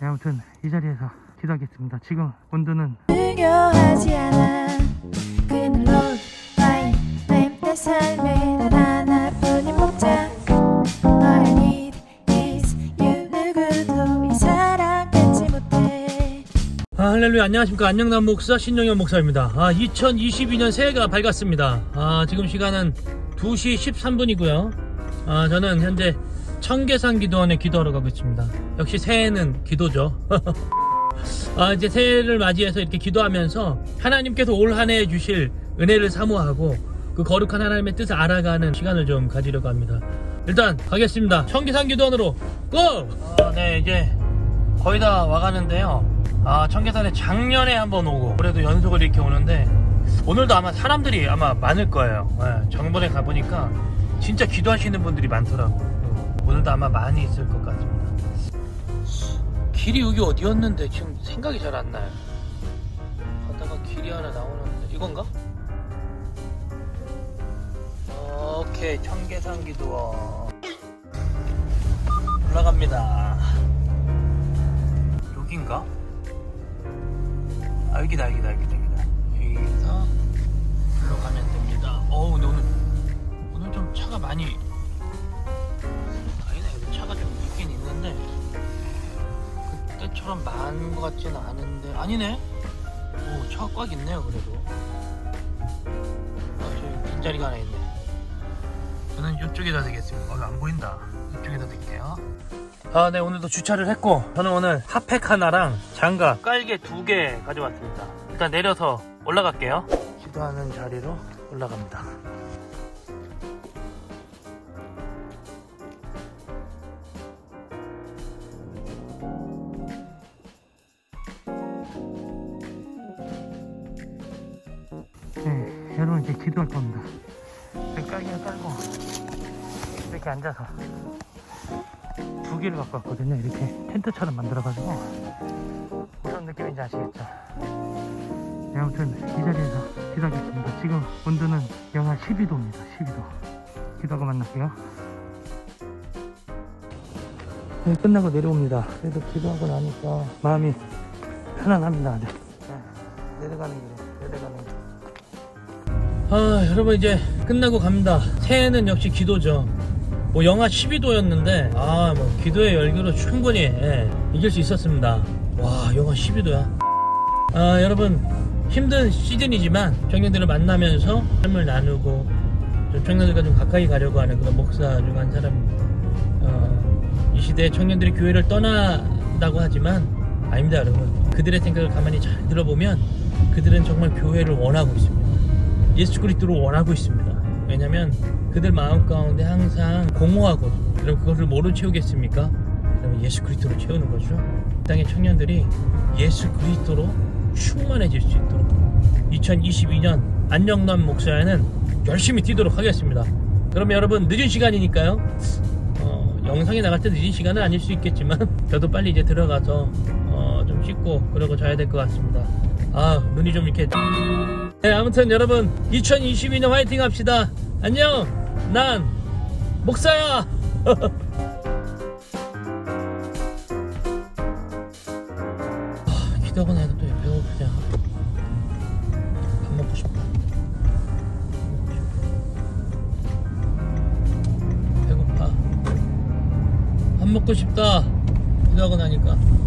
네, 아무튼 이 자리에서 기도하겠습니다. 지금 온도는 중요하지 않아. 로드 라인 내 삶에 단 하나뿐인 목자 All I need is you. 누구도 이 사랑 갖지 못해. 아, 할렐루야. 안녕하십니까. 안녕남 목사 신영현 목사입니다. 아 2022년 새해가 밝았습니다. 아 지금 시간은 2시 13분이고요. 아 저는 현재 청계산 기도원에 기도하러 가고 있습니다 역시 새해는 기도죠 아 이제 새해를 맞이해서 이렇게 기도하면서 하나님께서 올 한해 주실 은혜를 사모하고 그 거룩한 하나님의 뜻을 알아가는 시간을 좀 가지려고 합니다 일단 가겠습니다 청계산 기도원으로 고! 아, 네 이제 거의 다 와가는데요. 아, 청계산에 작년에 한번 오고, 그래도 연속을 이렇게 오는데, 오늘도 아마 사람들이 아마 많을 거예요. 예, 정번에 가보니까, 진짜 기도하시는 분들이 많더라고. 요 오늘도 아마 많이 있을 것 같습니다. 길이 여기 어디였는데 지금 생각이 잘 안 나요. 가다가 길이 하나 나오는데, 이건가? 오케이, 청계산 기도원. 올라갑니다. 여긴가? 아 여기다 여기다 여기다 여기다 여기서 들어가면 됩니다 어우 근데 오늘 오늘 좀 차가 많이 그때처럼 많은 것 같지는 않은데. 아니네. 오꽉 있네요 그래도. 아 저기 빈자리가 하나 있네. 저는 이쪽에다 대겠습니다. 어, 안 보인다. 이쪽에다 대게요. 아, 네, 오늘도 주차를 했고, 저는 오늘 핫팩 하나랑 장갑, 깔개 두 개 가져왔습니다. 일단 내려서 올라갈게요. 기도하는 자리로 올라갑니다. 네, 여러분 이제 기도할 겁니다. 이렇게 깔기를 깔고 이렇게 앉아서 두 개를 갖고 왔거든요. 이렇게 텐트처럼 만들어가지고 무슨 느낌인지 아시겠죠? 네, 아무튼 이 자리에서 기도하겠습니다. 지금 온도는 영하 12도입니다. 12도. 기도하고 만날게요. 네, 끝나고 내려옵니다. 그래도 기도하고 나니까 마음이 편안합니다. 네. 네, 내려가는 길에 내려가는 길. 아, 여러분 이제 끝나고 갑니다. 새해는 역시 기도죠. 뭐 영하 12도였는데 아, 뭐 기도의 열기로 충분히 예, 이길 수 있었습니다. 와, 영하 12도야. 아, 여러분 힘든 시즌이지만 청년들을 만나면서 삶을 나누고 좀 청년들과 좀 가까이 가려고 하는 그런 목사 중 한 사람입니다. 어, 이 시대에 청년들이 교회를 떠난다고 하지만 아닙니다, 여러분. 그들의 생각을 가만히 잘 들어보면 그들은 정말 교회를 원하고 있습니다. 예수 그리스도를 원하고 있습니다. 왜냐면 그들 마음 가운데 항상 공허하고 여러분 그것을 뭐로 채우겠습니까? 여러분 예수 그리스도로 채우는 거죠. 이 땅의 청년들이 예수 그리스도로 충만해질 수 있도록 2022년 안녕남 목사에는 열심히 뛰도록 하겠습니다. 그러면 여러분 늦은 시간이니까요. 어, 영상에 나갈 때 늦은 시간은 아닐 수 있겠지만 저도 빨리 이제 들어가서 어, 좀 씻고 그러고 자야 될 것 같습니다. 아 눈이 좀 이렇게 네, 아무튼 여러분 2022년 화이팅 합시다. 안녕. 난 목사야. 아, 기도하고 나니까 또 배고프냐. 밥 먹고 싶다. 배고파. 밥 먹고 싶다. 기도하고 나니까.